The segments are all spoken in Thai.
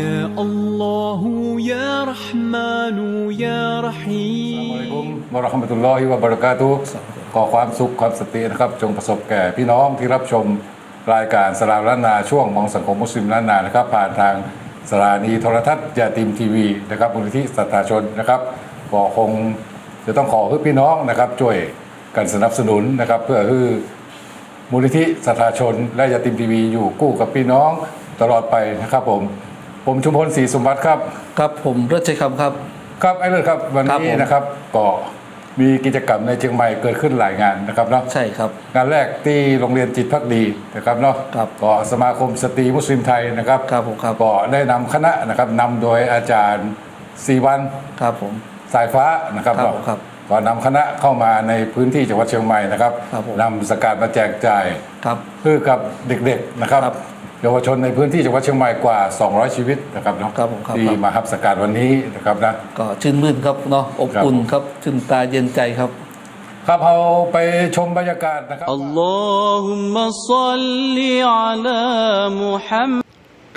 يا الله يا رحمن يا อัส رحيم ลามุอะลัยกุมวะเราะห์มะตุลลอฮิวะบะเราะกาตุฮ์ขอความสุขความสตินะครับ จงประสบแก่พี่น้องที่รับชมรายการสลามล้านนาช่วงมองสังคมมุสลิมล้านนานะครับ ผ่านทางสถานีโทรทัศน์ยาติมทีวีนะครับมูลนิธิสัตยาชนนะครับก็คงจะต้องขอให้พี่น้องนะครับช่วยกันสนับสนุนนะครับ เพื่อให้ มูลนิธิสัทธาชน และยาติมทีวีอยู่กู้กับพี่น้องตลอดไปนะครับผม ผมชุมพลศรีสมบัติครับ ครับผมเลิศชัยคำครับ ครับไอ้เรื่องครับวันครับนี้ผมนะครับก็มีกิจกรรมในเชียงใหม่เกิดขึ้นหลายงานนะครับเนาะใช่ครับ งานแรกที่โรงเรียนจิตพักดีนะครับเนาะครับ ก็สมาคมสตรีมุสลิมไทยนะครับครับผมครับก็ได้นำคณะนะครับนำโดยอาจารย์สีวันครับผม สายฟ้านะครับครับเนาะครับก็นำคณะเข้ามาในพื้นที่จังหวัดเชียงใหม่นะครับครับผม นำสกัดมาแจกจ่าย ครับเพื่อกับเด็กๆนะครับ ครับ เยาวชนในพื้นที่จังหวัดเชียงใหม่กว่า 200 ชีวิตนะครับเนาะ ครับผมครับ ที่ ครับ มารับสกัดวันนี้นะครับนะ ก็ชื่นมื่นครับเนาะอบ ครับ อุ่นครับชื่นตาเย็นใจครับ ครับเราไปชมบรรยากาศนะครับ اللهم صل على محمد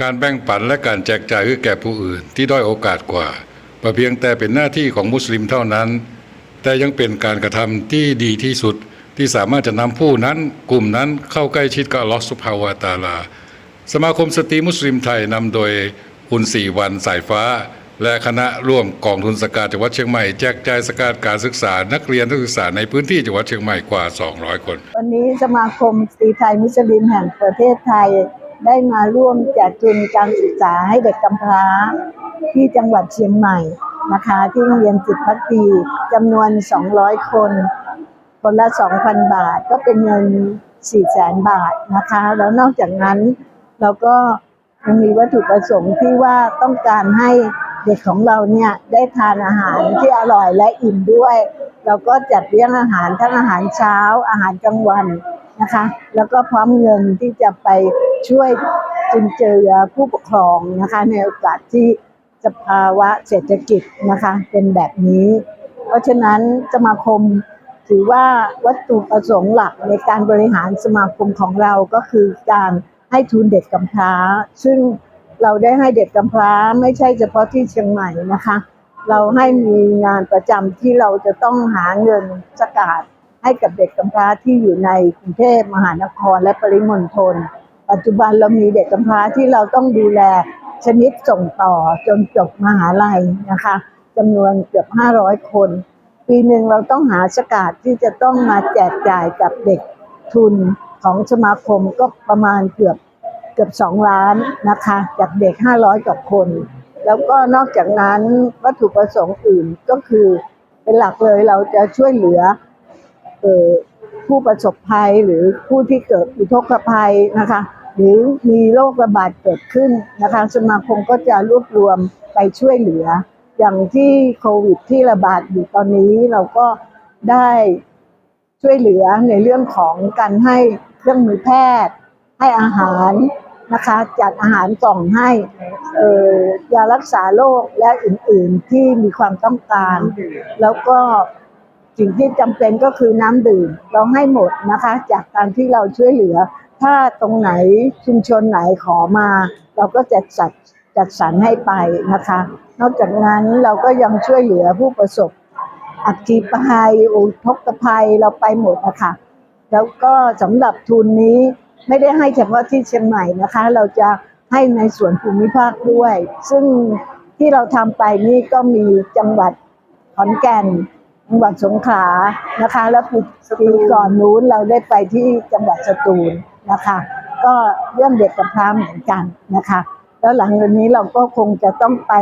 การแบ่งปันและการแจกจ่ายให้แก่ผู้อื่นที่ด้อยโอกาสกว่าแต่เพียงแต่เป็นหน้าที่ของมุสลิมเท่านั้น แต่ยังเป็นการกระทำที่ดีที่สุดที่สามารถจะนำผู้นั้นกลุ่มนั้นเข้าใกล้ชิดกับอัลลอฮฺสุบฮาวะตะอาลา สมาคมสตรีมุสลิมไทยนำโดยคุณสี่วันสายฟ้า และคณะร่วมกองทุนสกาดจังหวัดเชียงใหม่แจกจ่ายสกาดการศึกษา นักเรียนนักศึกษาในพื้นที่จังหวัดเชียงใหม่กว่า 200 คน วันนี้สมาคมสตรีไทยมุสลิมแห่งประเทศไทยได้มาร่วมแจกทุนการศึกษาให้เด็กกำพร้าที่จังหวัดเชียงใหม่นะคะที่โรงเรียนจิตพักดีจำนวน 200 คน คนละ 2,000 บาทก็เป็นเงิน 400,000 บาทนะคะ แล้วนอกจากนั้น เราก็ยังมีวัตถุประสงค์ที่ว่าต้องการให้เด็กของเราเนี่ยได้ทานอาหารที่อร่อยและอิ่มด้วย เราก็จัดเลี้ยงอาหารทั้งอาหารเช้าอาหารกลางวันนะคะ แล้วก็พร้อมเงินที่จะไปช่วยจุนเจือผู้ปกครองนะคะ ในโอกาสที่สภาวะเศรษฐกิจนะคะเป็นแบบนี้ เพราะฉะนั้นสมาคมถือว่าวัตถุประสงค์หลักในการบริหารสมาคมของเราก็คือการ ให้ทุนเด็กกำพร้า ซึ่งเราได้ให้เด็กกำพร้าไม่ใช่เฉพาะที่เชียงใหม่นะคะ เราให้มีงานประจำที่เราจะต้องหาเงินสกาดให้กับเด็กกำพร้าที่อยู่ในกรุงเทพมหานครและปริมณฑลปัจจุบันเรามีเด็กกำพร้าที่เราต้องดูแลชนิดส่งต่อจนจบมหาลัยนะคะจำนวนเกือบ 500 คน ปีหนึ่งเราต้องหาสกาดที่จะต้องมาแจกจ่ายกับเด็กทุน ของสมาคมก็ประมาณเกือบเกือบสองล้านนะคะ จากเด็ก500กว่าคน แล้วก็นอกจากนั้นวัตถุประสงค์อื่นก็คือเป็นหลักเลยเราจะช่วยเหลือออผู้ประสบภัยหรือผู้ที่เกิดอุทกภัยนะคะ หรือมีโรคระบาดเกิดขึ้นนะคะ สมาคมก็จะรวบรวมไปช่วยเหลือ อย่างที่โควิดที่ระบาดอยู่ตอนนี้เราก็ได้ช่วยเหลือในเรื่องของการให้ เครื่องมือแพทย์ ให้อาหารนะคะ จัดอาหารกล่องให้เอ่อยารักษาโรคและอื่นๆที่มีความต้องการ แล้วก็สิ่งที่จำเป็นก็คือน้ำดื่มเราให้หมดนะคะ จากการที่เราช่วยเหลือ ถ้าตรงไหนชุมชนไหนขอมา เราก็จะจัดจัดสรรให้ไปนะคะ นอกจากนั้นเราก็ยังช่วยเหลือผู้ประสบอัคคีภัยอุทกภัยเราไปหมดนะคะ แล้วก็สำหรับทุนนี้ไม่ได้ให้เฉพาะที่เชียงใหม่นะคะ เราจะให้ในส่วนภูมิภาคด้วย ซึ่งที่เราทำไปนี่ก็มีจังหวัดขอนแก่นจังหวัดสงขลานะคะ แล้วปีปีก่อนนู้นเราได้ไปที่จังหวัดสตูลนะคะ ก็เรื่องเด็กกับพร้าเหมือนกันนะคะ แล้วหลังจากนี้เราก็คงจะต้องไป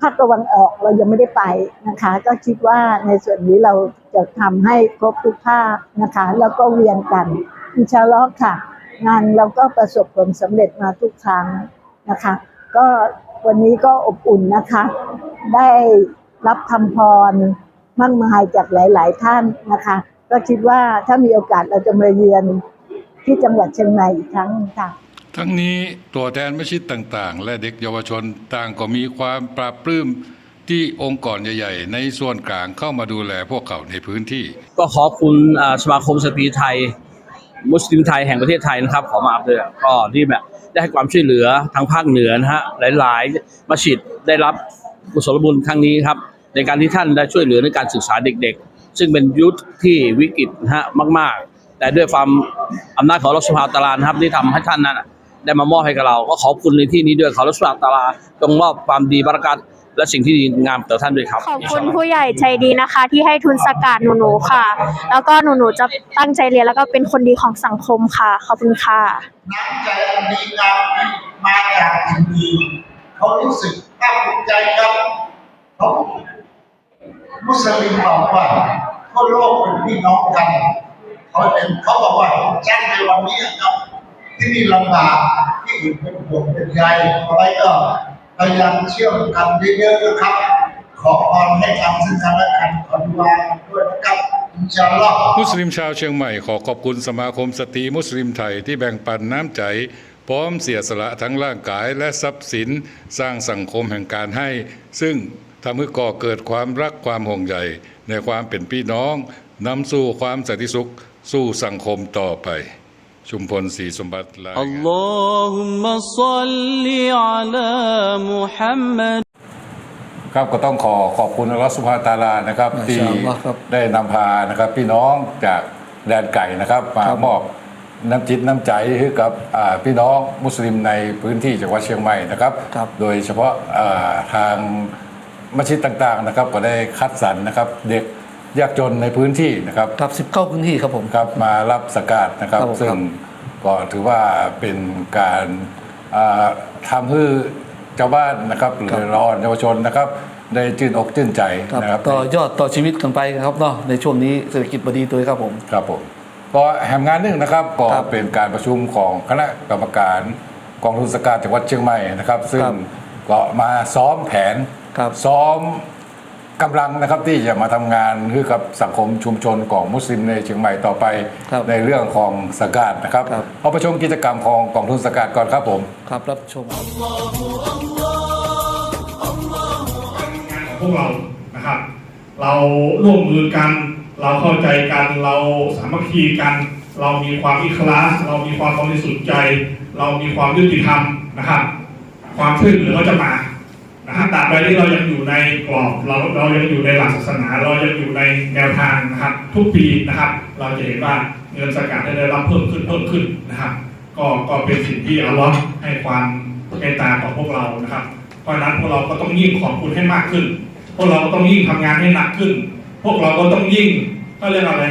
ภาคตะวันออกเรายังไม่ได้ไปนะคะ ก็คิดว่าในส่วนนี้เราจะทำให้ครบทุกภาคนะคะ แล้วก็เวียนกันอินชาลลอฮ์ค่ะ งานเราก็ประสบผลสำเร็จมาทุกครั้งนะคะ ก็วันนี้ก็อบอุ่นนะคะ ได้รับคำพรมากมายจากหลาย ๆ ท่านนะคะ ก็คิดว่าถ้ามีโอกาสเราจะมาเยือนที่จังหวัดเชียงใหม่อีกครั้งหนึ่งค่ะ ทั้งนี้ตัวแทนมัสยิดต่าง ๆ และเด็กเยาวชนต่างก็มีความปราบปลื้มที่องค์กรใหญ่ ๆ ในส่วนกลางเข้ามาดูแลพวกเขาในพื้นที่ ก็ขอบคุณสมาคมสตรีไทย มุสลิมไทยแห่งประเทศไทยนะครับ ขอมาอัพเลยก็ที่แบบได้ให้ความช่วยเหลือทางภาคเหนือนะฮะหลายๆมัสยิดได้รับกุศลบุญครั้งนี้ครับในการที่ท่านได้ช่วยเหลือในการศึกษาเด็กๆ ซึ่งเป็นยุคที่วิกฤตนะฮะมาก ๆ แต่ด้วยความอำนาจของรัฐสภาตารานครับที่ทำให้ท่านนั้น ได้มามอบให้กับเรา ก็ขอบคุณในที่นี้ด้วยขอรัฐสภาตาราจงมอบความดีบารักัตและสิ่งที่ดีงามต่อท่านด้วยครับ ขอบคุณผู้ใหญ่ใจดีนะคะ ที่ให้ทุนสกัดหนูๆค่ะ แล้วก็หนูๆจะตั้งใจเรียนแล้วก็เป็นคนดีของสังคมค่ะ ขอบคุณค่ะน้ำใจอันดีงามที่มาจากสิ่งดีเขารู้สึกภาคภูมิใจครับเขามุสลิมบอกว่าทั่วโลกเป็นพี่น้องกันเขาเป็นเขาบอกว่าแจ้งในวันนี้ครับ ที่นี่ลำบากที่อื่นเป็นห่วงเป็นใยอะไรก็พยายามเชื่อมกันเยอะๆนะครับ ขอพรให้กันซึ่งกันและกันขอดูอาด้วยนะครับอินชาอัลลอฮ์มุสลิมชาวเชียงใหม่ขอขอบคุณสมาคมสตรีมุสลิมไทยที่แบ่งปันน้ำใจ พร้อมเสียสละทั้งร่างกายและทรัพย์สินสร้างสังคมแห่งการให้ ซึ่งทำให้ก่อเกิดความรักความห่วงใยในความเป็นพี่น้องนำสู่ความสันติสุข สู่สังคมต่อไป ชุมพลศรีสมบัติลาอัลลอฮุมะซัลลิอัลามุฮัมมัดครับก็ต้องขอขอบคุณอัลลอฮฺสุบาตาลานะครับ ที่ได้นำพานะครับ พี่น้องจากแดนไก่นะครับมามอบน้ำจิตน้ำใจให้กับพี่น้องมุสลิมในพื้นที่จังหวัดเชียงใหม่นะครับ โดยเฉพาะทางมัชิดต่างๆนะครับ ก็ได้คัดสรรนะครับ เด็ก ยากจนในพื้นที่นะครับครับสิบเก้าพื้นที่ครับผม ครับมารับสกาดนะครับ ครับผมซึ่งก็ถือว่าเป็นการอ่าทำให้เจ้าวบ้านนะครับหรือรอนเยาวชนนะครับ ได้จื่นอกจื่นใจครับนะครับ ต่อยอดต่อชีวิตกันไปครับเนาะในช่วงนี้เศรษฐกิจบดีตัวครับผม ครับผมก็แห่งงานหนึ่งนะครับก็ครับเป็นการประชุมของคณะกรรมการกองทุนสกาดจังหวัดเชียงใหม่นะครับ ซึ่งครับก็มาซ้อมแผนครับซ้อม กำลังนะครับที่จะมาทำงานคือกับสังคมชุมชนของมุสลิมในเชียงใหม่ต่อไปครับในเรื่องของสกาดนะครับครับเอาไปชมกิจกรรมของกองทุนสกาดก่อนครับผมครับรับชมพวกเรานะครับเราร่วมมือกัน เราเข้าใจกันเราสามัคคีกัน เรามีความอิคลาสเรามีความบริสุทธิ์ใจ เรามีความยุติธรรมนะครับ ความช่วยเหลือก็จะมา นะฮะตราบใดที่เรายังอยู่ในกรอบเราเรายังอยู่ในหลักศาสนาเรายังอยู่ในแนวทางนะครับ ทุกปีนะครับ เราจะเห็นว่าเงินสกัดได้รับเพิ่มขึ้นเพิ่มขึ้นนะครับ ก็ก็เป็นสิ่งที่อัลลอฮ์ให้ความเมตตาของพวกเรานะครับ เพราะฉะนั้นพวกเราก็ต้องยิ่งขอบคุณให้มากขึ้น พวกเราก็ต้องยิ่งทำงานให้หนักขึ้น พวกเราก็ต้องยิ่งก็เรียกอะไร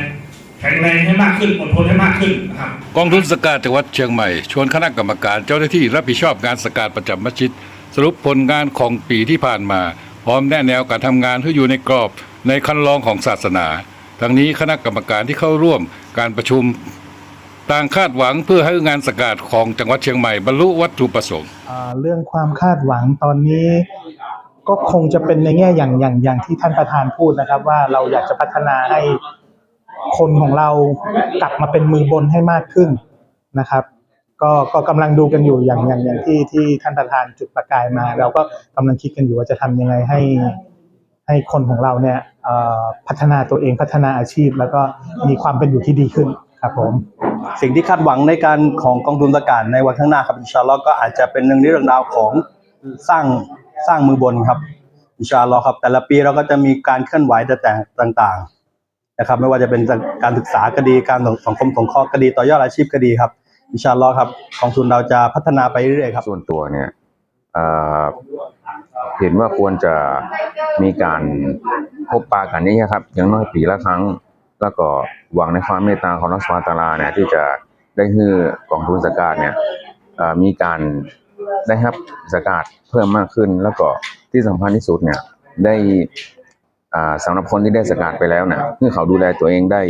แข็งแรงให้มากขึ้นอดทนให้มากขึ้นนะครับกองทุนสกาดจังหวัดเชียงใหม่ชวนคณะกรรมการเจ้าหน้าที่รับผิดชอบงานสกาดประจำมัสยิด สรุปผลงานของปีที่ผ่านมา พร้อมแนะแนวการทำงานที่อยู่ในกรอบในคันลองของศาสนา ทั้งนี้คณะกรรมการที่เข้าร่วมการประชุมต่างคาดหวังเพื่อให้งานสกาดของจังหวัดเชียงใหม่บรรลุวัตถุประสงค์เรื่องความคาดหวังตอนนี้ก็คงจะเป็นในแง่อย่างอย่างอย่างที่ท่านประธานพูดนะครับ ว่าเราอยากจะพัฒนาให้คนของเรากลับมาเป็นมือบนให้มากขึ้นนะครับ ก็ก็กำลังดูกันอยู่อย่างอย่างอย่างที่ที่ท่านประธานจุดประกายมา เราก็กำลังคิดกันอยู่ว่าจะทำยังไงให้ ให้คนของเราเนี่ยเอ่อพัฒนาตัวเองพัฒนาอาชีพ แล้วก็มีความเป็นอยู่ที่ดีขึ้นครับผม สิ่งที่คาดหวังในการของกองทุนสกาดในวันข้างหน้าครับอินชาอัลลอฮ์ก็อาจจะเป็นหนึ่งในเรื่องราวของสร้างสร้างมือบนครับอินชาอัลลอฮ์ครับ แต่ละปีเราก็จะมีการเคลื่อนไหวแต่ต่างๆนะครับ ไม่ว่าจะเป็นการศึกษาก็ดีการสังคมสงเคราะห์ก็ดีต่อยอดอาชีพก็ดีครับ อิชาลอครับกองทุนเราจะพัฒนาไปเรื่อยๆครับ ส่วนตัวเนี่ยเเห็นว่าควรจะมีการพบปะกันนี่ครับอย่างน้อยปีละครั้ง แล้วก็หวังในความเมตตาของนักสวาตาลาเนี่ยที่จะได้ให้กองทุนสกาดเนี่ยมีการได้รับสกาดเพิ่มมากขึ้น แล้วก็ที่สำคัญที่สุดเนี่ยได้สำหรับคนที่ได้สกาดไปแล้วเนี่ยคือเขาดูแลตัวเองได้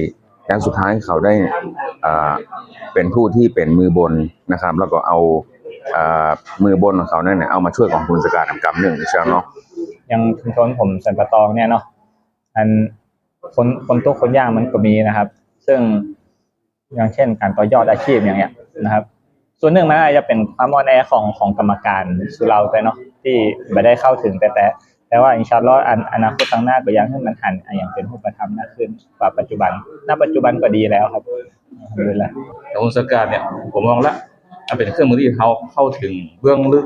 แล้วสุดท้ายเขาได้เป็นผู้ที่เป็นมือบนนะครับ แล้วก็เอาอมือบนของเขาเนี่ยเอามาช่วยกองทุนสกาดกำหนึ่งใช่ไหมเนาะอย่างชุมชนผมสันปะตองเนี่ยเนาะอันคนคนตัวคนยากมันก็มีนะครับ ซึ่งอย่างเช่นการต่อยอดอาชีพอย่างเงี้ยนะครับ ส่วนหนึ่งมันอาจจะเป็นความอ่อนแอของของกรรมการสุเราแต่เนาะที่ไม่ได้เข้าถึงแต่แต่ แต่ว่าอินชาอัลลอฮ์อันอนาคตข้างหน้าก็ยังให้มันหันอย่างเป็นรูปธรรมมากขึ้นกว่าปัจจุบัน ณ ปัจจุบันก็ดีแล้วครับดุลิลละองทุนสกาดเนี่ยผมมองละมันเป็นเครื่องมือที่เขาเข้าถึงเบื้องลึก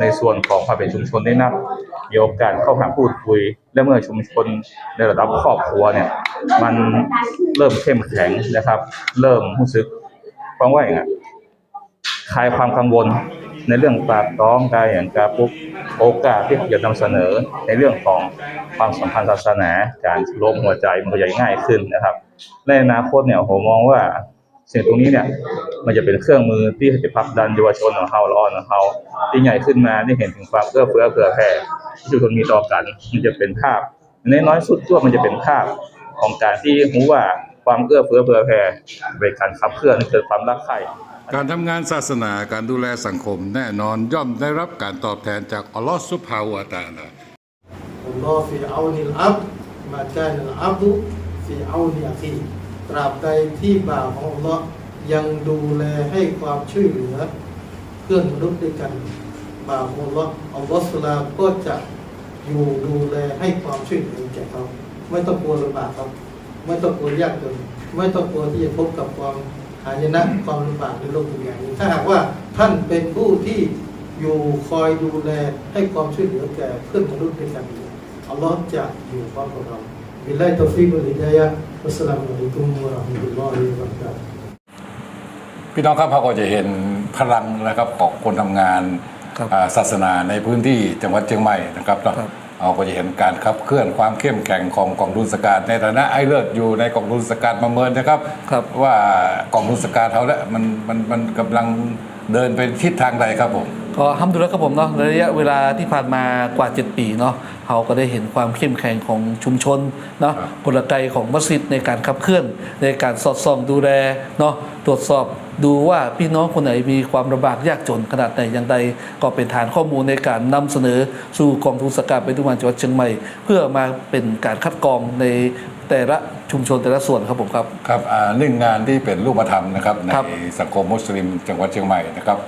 ในส่วนของความเป็นชุมชนได้นักมีโอกาสเข้าหาพูดคุย และเมื่อชุมชนในระดับครอบครัวเนี่ย มันเริ่มเข้มแข็งนะครับ เริ่มรู้สึกฟังว่าอย่างไงคลายความกังวล ในเรื่องปากท้องกายอย่างกาปุ๊บโอกาสที่จะนำเสนอในเรื่องของความสัมพันธ์ศาสนาการโลมหัวใจมันก็จะง่ายขึ้นนะครับในอนาคตเนี่ยผมมองว่าสิ่งตรงนี้เนี่ยมันจะเป็นเครื่องมือที่จะผลักดันเยาวชนของเราละอ่อนของเราที่ใหญ่ขึ้นมาได้เห็นถึงความเอื้อเฟื้อเผื่อแผ่ที่ทุกคนมีต่อกัน มันจะเป็นภาพในน้อยสุดตัวมันจะเป็นภาพของการที่รู้ว่าความเอื้อเฟื้อเผื่อแผ่เป็นการขับเคลื่อนให้เกิดความรักใคร่ การทำงานศาสนาการดูแลสังคมแน่นอนย่อมได้รับการตอบแทนจากอัลลอฮฺซุบฮาวะตะอาลา Allah fi เอานิลอับมาจานิลอับดุ fi เอานิอาคีตราบใดที่บ่าวของอัลลอฮ์ยังดูแลให้ความช่วยเหลือ เพื่อนมนุษย์ด้วยกันบ่าวของอัลลอฮ์อัลลอฮ์สุลาก็จะอยู่ดูแลให้ความช่วยเหลือแก่เขา ไม่ต้องกลัวลำบากครับ ไม่ต้องกลัวยากจนไม่ต้องกลัวที่จะพบกับความหายนะความลำบากในโลกดุนยานี้ถ้าหากว่าท่านเป็นผู้ที่อยู่คอยดูแลให้ความช่วยเหลือแก่เพื่อนมนุษย์ด้วยกันอยู่อัลลอฮ์จะอยู่พร้อมกับเราบิลลาฮิตอฟิกุลิดายะฮ์วัสสลามุอะลัยกุมวะเราะห์มะตุลลอฮิวะบะเราะกาตุฮ์พี่น้องครับเราก็จะเห็นพลังนะครับของคนทำงานอ่าศาสนาในพื้นที่จังหวัดเชียงใหม่นะครับ เนาะเราก็จะเห็นการขับเคลื่อนความเข้มแข็งของกองทุนสกาดในฐานะไอ้เลิศอยู่ในกองทุนสกาดประเมินนะครับว่ากองทุนสกาดเขาแล้วมันมันมันกำลังเดินไปทิศทางใดครับผมก็ทำดูแล้วครับผมเนาะในระยะเวลาที่ผ่านมากว่า 7 ปีเนาะ เราก็ได้เห็นความเข้มแข็งของชุมชนเนาะกลไกของมัสยิดในการขับเคลื่อน ในการสอดส่องดูแลเนาะตรวจสอบดูว่าพี่น้องคนไหนมีความลำบากยากจนขนาดไหนอย่างใดก็เป็นฐานข้อมูลในการนำเสนอสู่กองทุนสกัดไปทุกวันจังหวัดเชียงใหม่ เพื่อมาเป็นการคัดกรองในแต่ละ ชุมชนแต่ละส่วนครับผมครับ ครับอ่าหนึ่งงานที่เป็นรูปธรรมนะครับในสังคมมุสลิมจังหวัดเชียงใหม่นะครับ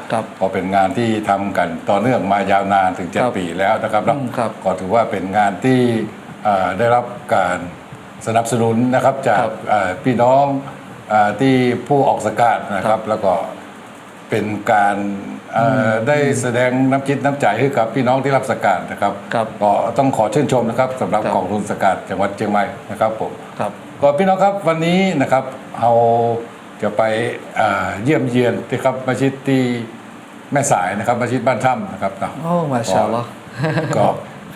ก็เป็นงานที่ทำกันต่อเนื่องมายาวนานถึงเจ็ดปีแล้วนะครับเนาะก็ถือว่าเป็นงานที่อ่าได้รับการสนับสนุนนะครับจากอ่าพี่น้องอาที่ผู้ออกสกาดนะครับแล้วก็เป็นการเอ่อได้แสดงน้ำจิตน้ำใจให้กับพี่น้องที่รับสกาดนะครับก็ต้องขอชื่นชมนะครับสำหรับ กองทุนสกาดจังหวัดเชียงใหม่นะครับผม ครับ ก็พี่น้องครับวันนี้นะครับเราจะไปอ่าเยี่ยมเยียนที่ครับมัสยิดที่แม่สายนะครับมัสยิดบ้านถ้ำนะครับเนาะโอ้มาชาอัลลอฮ์ก็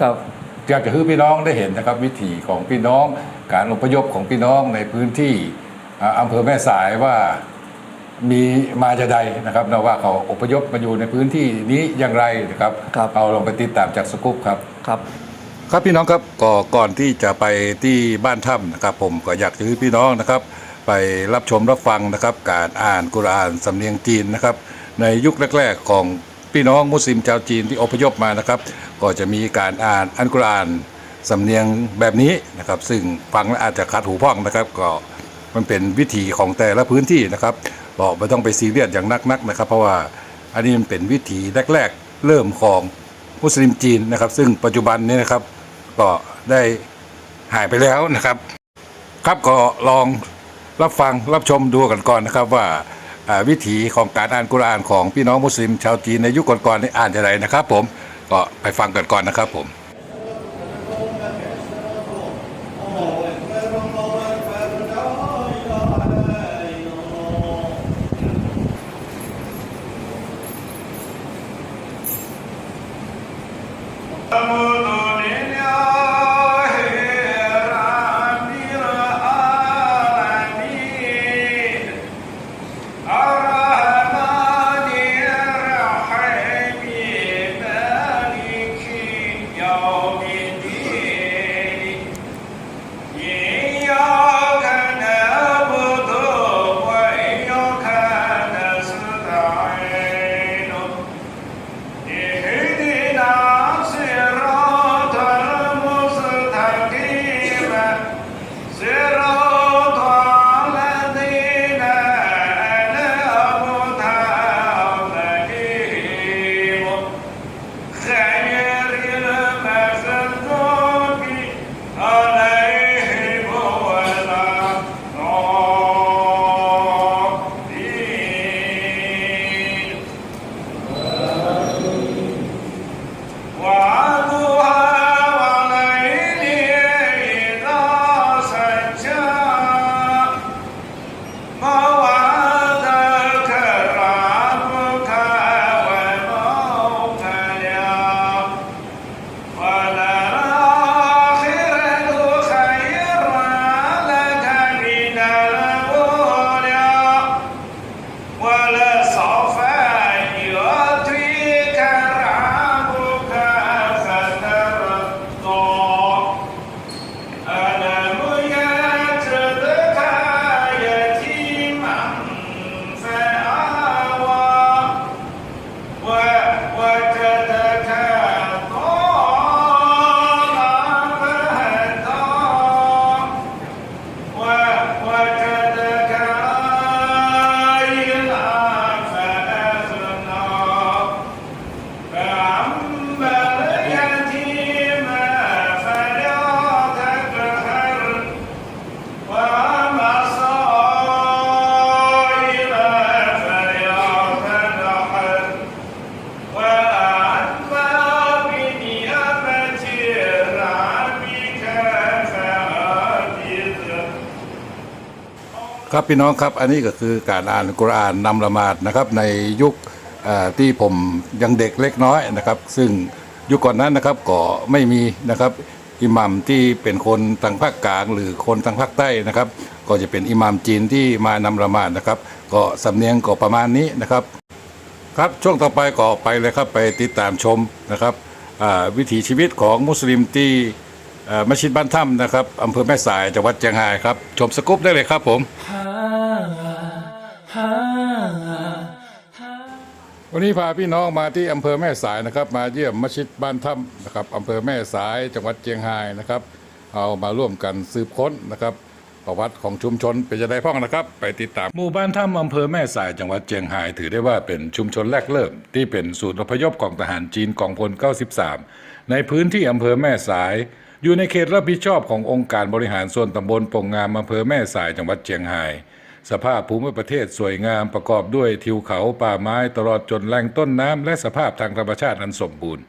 ครับอยากจะให้พี่น้องได้เห็นนะครับ วิถีของพี่น้องการอพยพของพี่น้องในพื้นที่อ่าอำเภอแม่สายว่ามีมาจะใดนะครับนะว่าเขาอพยพมาอยู่ในพื้นที่นี้อย่างไรนะครับเอาลองไปติดตามจากสกู๊ปครับครับ ครับพี่น้องครับก็ก่อนที่จะไปที่บ้านถ้ำนะครับผมก็อยากจะให้พี่น้องนะครับ ไปรับชมรับฟังนะครับ การอ่านกุรอานสำเนียงจีนนะครับ ในยุคแรก ๆ ของพี่น้องมุสลิมชาวจีนที่อพยพมานะครับ ก็จะมีการอ่านอันกุรอานสำเนียงแบบนี้นะครับ ซึ่งฟังแล้วอาจจะขัดหูพ่องนะครับ ก็มันเป็นวิถีของแต่ละพื้นที่นะครับบอกไม่ต้องไปซีเรียสอย่างนักๆนะครับ เพราะว่าอันนี้มันเป็นวิถีแรก ๆ เริ่มของมุสลิมจีนนะครับ ซึ่งปัจจุบันนี้นะครับ ก็ได้หายไปแล้วนะครับ ครับก็ลองรับฟังรับชมดูกันก่อนนะครับว่าวิถีของการอ่านกุรอานของพี่น้องมุสลิมชาวจีนในยุคก่อนๆนี่อ่านอย่างไรนะครับ ผมก็ไปฟังกันก่อนนะครับผม ครับพี่น้องครับอันนี้ก็คือการอ่านกุรอานนำละหมาดนะครับในยุคที่ผมยังเด็กเล็กน้อยนะครับ ซึ่งยุคก่อนนั้นนะครับก็ไม่มีนะครับอิหมัมที่เป็นคนทางภาคกลางหรือคนทางภาคใต้นะครับ ก็จะเป็นอิหมัมจีนที่มานำละหมาดนะครับ ก็สำเนียงก็ประมาณนี้นะครับ ครับช่วงต่อไปก็ไปเลยครับไปติดตามชมนะครับวิถีชีวิตของมุสลิมที่ มัสยิดบ้านถ้ำนะครับอำเภอแม่สายจังหวัดเชียงรายครับชมสกุปได้เลยครับผมวันนี้พาพี่น้องมาที่อำเภอแม่สายนะครับ มาเยี่ยมมัสยิดบ้านถ้ำนะครับอำเภอแม่สายจังหวัดเชียงรายนะครับ เอามาร่วมกันสืบค้นนะครับประวัติของชุมชนเป็นจะได้พ้องนะครับ ไปติดตามหมู่บ้านถ้ำอำเภอแม่สายจังหวัดเชียงรายถือได้ว่าเป็นชุมชนแรกเริ่ม ที่เป็นศูนย์อพยพของทหารจีนกองพล 93 ในพื้นที่อำเภอแม่สาย อยู่ในเขตรับผิดชอบขององค์การบริหารส่วนตำบลปงงามอำเภอแม่สายจังหวัดเชียงราย สภาพภูมิประเทศสวยงามประกอบด้วยทิวเขาป่าไม้ตลอดจนแหล่งต้นน้ำและสภาพทางธรรมชาติอันสมบูรณ์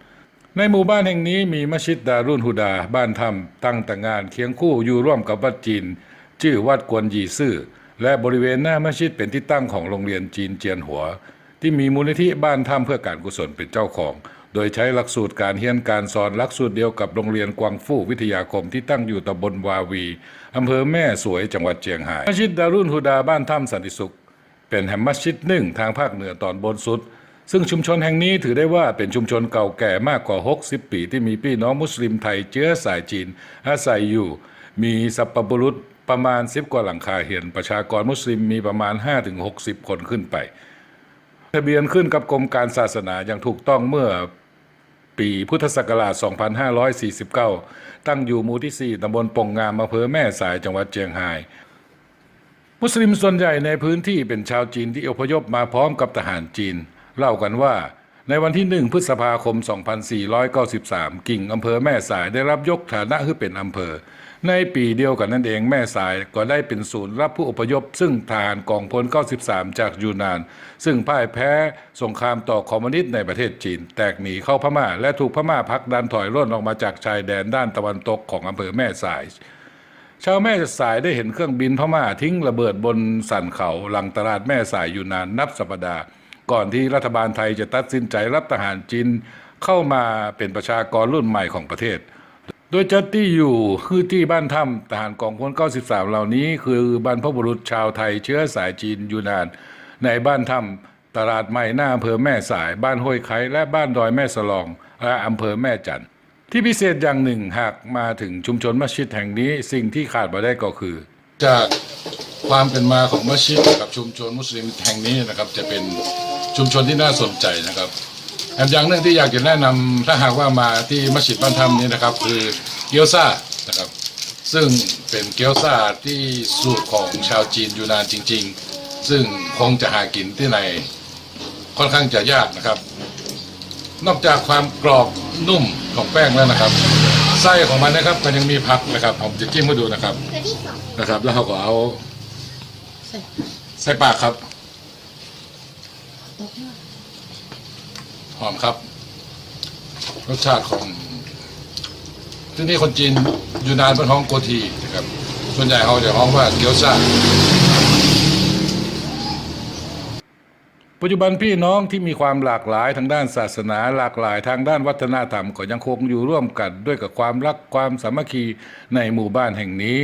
ในหมู่บ้านแห่งนี้มีมัสยิดดารุนฮุดา บ้านธรรมตั้งแต่งานเคียงคู่อยู่ร่วมกับวัดจีนชื่อวัดกวนยีซื่อและบริเวณหน้ามัสยิดเป็นที่ตั้งของโรงเรียนจีนเจียนหัว ที่มีมูลนิธิบ้านธรรมเพื่อการกุศลเป็นเจ้าของ โดยใช้หลักสูตรการเรียนการสอนหลักสูตรเดียวกับโรงเรียนกวางฟู่วิทยาคมที่ตั้งอยู่ตำบลวาวีอำเภอแม่สวยจังหวัดเชียงรายมัสยิดดารุนฮุดาบ้านถ้ำสันติสุข เป็นแห่งมัสยิดหนึ่งทางภาคเหนือตอนบนสุด ซึ่งชุมชนแห่งนี้ถือได้ว่าเป็นชุมชนเก่าแก่มากกว่า 60 ปีที่มีพี่น้องมุสลิมไทยเชื้อสายจีนอาศัยอยู่ มีสัปปบุรุษประมาณ 10 กว่าหลังคาเรือนประชากรมุสลิมมีประมาณ 5-60 คนขึ้นไป ทะเบียนขึ้นกับกรมการศาสนาอย่างถูกต้องเมื่อ ปีพุทธศักราช 2549 ตั้งอยู่หมู่ที่ 4ตำบลปงงามอำเภอแม่สายจังหวัดเชียงราย มุสลิมส่วนใหญ่ในพื้นที่เป็นชาวจีนที่อพยพมาพร้อมกับทหารจีน เล่ากันว่าในวันที่ 1 พฤษภาคม 2493 กิ่งอำเภอแม่สายได้รับยกฐานะให้เป็นอำเภอ ในปีเดียวกันนั่นเองแม่สายก็ได้เป็นศูนย์รับผู้อพยพ ซึ่งทหารกองพล 93 จากยูนาน ซึ่งพ่ายแพ้สงครามต่อคอมมิวนิสต์ในประเทศจีน แตกหนีเข้าพม่า และถูกพม่าพักดันถอยร่นออกมาจากชายแดนด้านตะวันตกของอำเภอแม่สายชาวแม่สายได้เห็นเครื่องบินพม่าทิ้งระเบิดบนสันเขาหลังตลาดแม่สายอยู่นานนับสัปดาห์ ก่อนที่รัฐบาลไทยจะตัดสินใจรับทหารจีนเข้ามาเป็นประชากรรุ่นใหม่ของประเทศ ดยจัดที่อยู่คือที่บ้านถ้ำทหารกองพล93 เหล่านี้ คือบรรพบุรุษชาวไทยเชื้อสายจีนอยู่นาน ในบ้านถ้ำตลาดใหม่หน้าอำเภอแม่สาย บ้านห้วยไคและบ้านดอยแม่สลองและอำเภอแม่จันที่พิเศษอย่างหนึ่งหากมาถึงชุมชนมัสยิดแห่งนี้สิ่งที่ขาดไม่ได้ก็คือ จากความเป็นมาของมัสยิดกับชุมชนมุสลิมแห่งนี้นะครับ จะเป็นชุมชนที่น่าสนใจนะครับแถมอย่างหนึ่งที่อยากจะแนะนำถ้าหากว่ามาที่มัสยิดบ้านธรรมนี้นะครับ คือ เกี๊ยวซ่านะครับ ซึ่งเป็นเกี๊ยวซ่าที่สูตรของชาวจีนอยู่นานจริง ๆ ซึ่งคงจะหากินที่ไหนค่อนข้างจะยากนะครับ นอกจากความกรอบนุ่มของแป้งแล้วนะครับ ไส้ของมันนะครับ มันยังมีผักนะครับ ผมจะจิ้มให้ดูนะครับนะครับ แล้วเราก็เอาใส่ปากครับหอมครับ รสชาติของ ที่นี่คนจีนอยู่นานเป็นห้องโกทีนะครับ ส่วนใหญ่เขาจะห้องว่าเกียวซ่าปัจจุบันพี่น้องที่มีความหลากหลายทางด้านศาสนา หลากหลายทางด้านวัฒนธรรมก็ยังคงอยู่ร่วมกันด้วยกับความรักความสามัคคีในหมู่บ้านแห่งนี้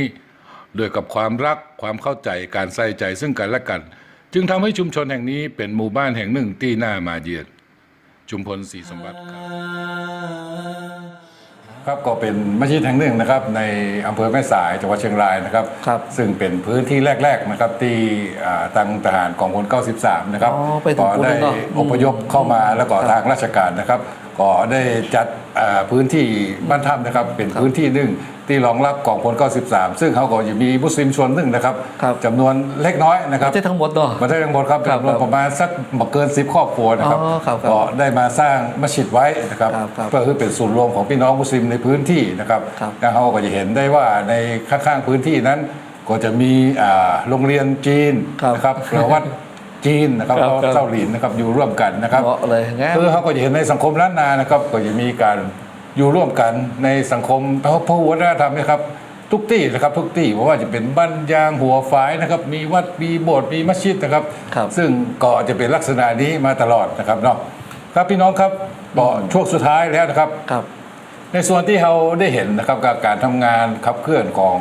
ด้วยกับความรักความเข้าใจการใส่ใจซึ่งกันและกัน จึงทำให้ชุมชนแห่งนี้เป็นหมู่บ้านแห่งหนึ่งที่น่ามาเยือน ชุมพลศรีสมบัติครับ ครับก็เป็นมัสยิดแห่งหนึ่งนะครับในอำเภอแม่สายจังหวัดเชียงรายนะครับซึ่งเป็นพื้นที่แรก ๆนะครับ ที่อ่าทางทหารกองพล93 นะครับอ๋อไปถึงก็ได้ปุ๊บเลยเนอะอพยพเข้ามาแล้วก็ทางราชการนะครับก็ได้จัดอ่าพื้นที่บ้านถ้ำนะครับ เป็นพื้นที่หนึ่งที่รองรับกองพล93 ซึ่งเขาก็จะมีมุสลิมชนหนึ่งนะครับจำนวนเล็กน้อยนะครับไม่ใช่ทั้งหมดเนาะไมาได้ทั้งหมดครับครับจำนวนประมาณสักบ่เกิน 10 ครอบครัวนะครับอ๋อครับครับก็ได้มาสร้างมัสยิดไว้นะครับเพื่อคือเป็นศูนย์รวมของพี่น้องมุสลิมในพื้นที่นะครับแล้วเขาก็จะเห็นได้ว่าในข้างๆพื้นที่นั้น ก็จะมีอ่าโรงเรียนจีนนะครับหรือวัด จีนนะครับครับแล้วครับเจ้าหลินนะครับอยู่ร่วมกันนะครับเหมาะเลยงามคือเขาก็จะเห็นในสังคมล้านนานะครับก็จะมีการอยู่ร่วมกันในสังคมเพราะพหุวัฒนธรรมนะครับทุกที่นะครับทุกที่เพราะว่าจะเป็นบ้านยางหัวฝายนะครับมีวัดมีโบสถ์มีมัสยิดนะครับครับ ซึ่งก็จะเป็นลักษณะนี้มาตลอดนะครับเนาะครับพี่น้องครับก็ช่วงสุดท้ายแล้วนะครับ ครับ ในส่วนที่เราได้เห็นนะครับกับการทำงานขับเคลื่อนของ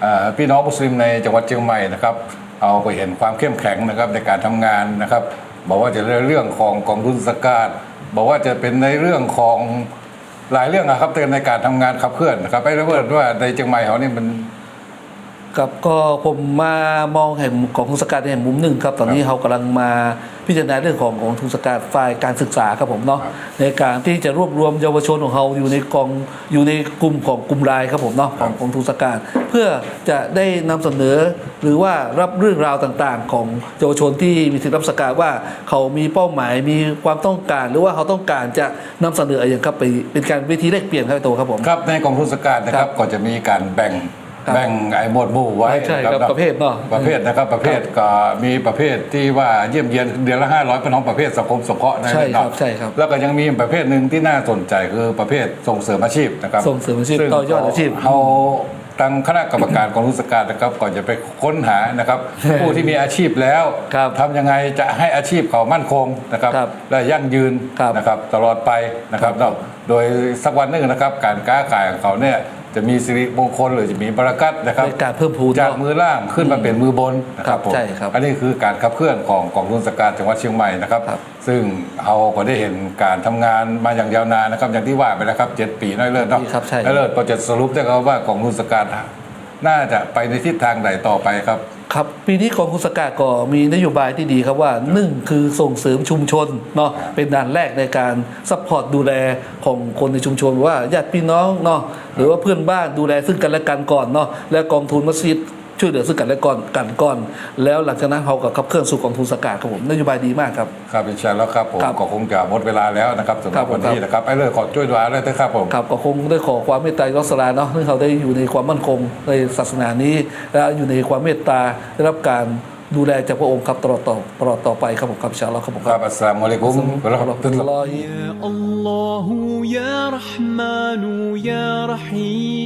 เออพี่น้องมุสลิมในจังหวัดเชียงใหม่นะครับ เอาไปเห็นความเข้มแข็งนะครับในการทำงานนะครับ บอกว่าจะในเรื่องของกองทุนสกาดบอกว่าจะเป็นในเรื่องของหลายเรื่องนะครับในการทำงานขับเคลื่อนนะครับไอ้ระเบิดว่าในเชียงใหม่เขานี่มัน ครับก็ผมมามองเห็นของทุนสกัดในมุมหนึ่งครับตอนนี้เขากำลังมาพิจารณาเรื่องของของทุนสกัดฝ่ายการศึกษาครับผมเนาะในการที่จะรวบรวมเยาวชนของเขาอยู่ในกองอยู่ในกลุ่มของกลุ่มรายครับผมเนาะของของทุนสกัดเพื่อจะได้นำเสนอ หรือว่ารับเรื่องราวต่างๆ ของเยาวชนที่มีสิทธิรับสกัดว่าเขามีเป้าหมายมีความต้องการ หรือว่าเขาต้องการจะนำเสนออะไรอย่างครับไปเป็นการวิธีแลกเปลี่ยนครับไอ้โตครับผมครับในกองทุนสกาดนะครับก็จะมีการแบ่งครับ แบ่งไอ้หมวดหมู่ไว้ใช่ครับประเภทเนาะประเภทนะครับประเภทก็มีประเภทที่ว่าเยี่ยมเยียนเดือนละ500พี่น้องประเภทสังคมสงเคราะห์นะใช่ครับเนาะใช่ครับแล้วก็ยังมีประเภทหนึ่งที่น่าสนใจคือประเภทส่งเสริมอาชีพนะครับส่งเสริมอาชีพซึ่ต่อยอดอาชีพเขาตั้งคณะกรรมการกองทุนสกาดนะครับก่อนจะไปค้นหานะครับ ผู้ที่มีอาชีพแล้วทำยังไงจะให้อาชีพเขามั่นคงนะครับ และยั่งยืนนะครับตลอดไปนะครับเนาะโดยสักวันหนึ่งนะครับ การค้าขายของเขาเนี่ย จะมีสิริมงคลหรือจะมีบารักัตนะครับในการเพิ่มพูนจากมือล่างขึ้นมาเป็นมือบนนะครับผมใช่ครับอันนี้คือการขับเคลื่อนของกองทุนสกาดจังหวัดเชียงใหม่นะครับ ซึ่งเราก็ได้เห็นการทำงานมาอย่างยาวนานนะครับอย่างที่ว่าไปแล้วครับเจ็ดปีน้อยเลิศเนาะครับใช่น้อยเลิศก็จะสรุปได้ครับว่ากองทุนสกาด น่าจะไปในทิศทางไหนต่อไปครับ ครับปีนี้กองคุสกาก็มีนโยบายที่ดีครับว่าหนึ่งคือส่งเสริมชุมชนเนาะเป็นด่านแรกในการซัพพอร์ตดูแลของคนในชุมชนว่าญาติพี่น้องเนาะหรือว่าเพื่อนบ้านดูแลซึ่งกันและกันก่อนเนาะและกองทุนมัสยิด ช่วยเหลือซึ่งกันและกันกันก่อน แล้วหลังจากนั้นเขาก็ขับเคลื่อนสู่กองทุนสกัดครับผมนโยบายดีมากครับ ครับอินชาแล้วครับผมก็คงจะหมดเวลาแล้วนะครับสำหรับวันนี้นะครับไอ้เรื่องขอช่วยดูแลเลยนะครับผมครับก็คงได้ขอความเมตตาลอสลาเนาะให้เขาได้อยู่ในความมั่นคงในศาสนานี้ และอยู่ในความเมตตาได้รับการดูแลจากพระองค์ครับตลอดต่อตลอดต่อไปครับผมครับชาลอครับผมครับอัสลามุอะลัยกุมวะเราะห์ะตุลลอฮ์ม